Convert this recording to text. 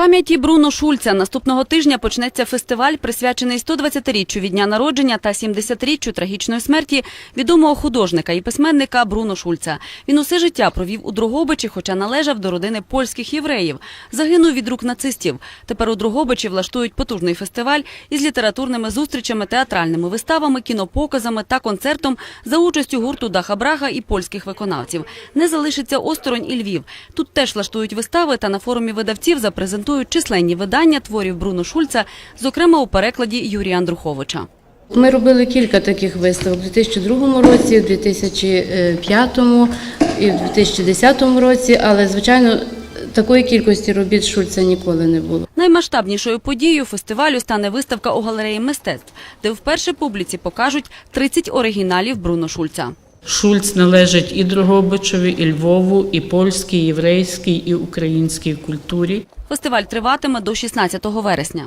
Пам'яті Бруно Шульца наступного тижня почнеться фестиваль, присвячений 120-річчю від дня народження та 70-річчю трагічної смерті відомого художника і письменника Бруно Шульца. Він усе життя провів у Дрогобичі, хоча належав до родини польських євреїв. Загинув від рук нацистів. Тепер у Дрогобичі влаштують потужний фестиваль із літературними зустрічами, театральними виставами, кінопоказами та концертом за участю гурту Даха Брага і польських виконавців. Не залишиться осторонь і Львів. Тут теж влаштують вистави та на форумі видавців запрезентують численні видання творів Бруно Шульца, зокрема у перекладі Юрія Андруховича. Ми робили кілька таких виставок у 2002 році, у 2005 і в 2010 році, але звичайно такої кількості робіт Шульца ніколи не було. Наймасштабнішою подією фестивалю стане виставка у галереї мистецтв, де вперше публіці покажуть 30 оригіналів Бруно Шульца. Шульц належить і Дрогобичові, і Львову, і польській, і єврейській, і українській культурі. Фестиваль триватиме до 16 вересня.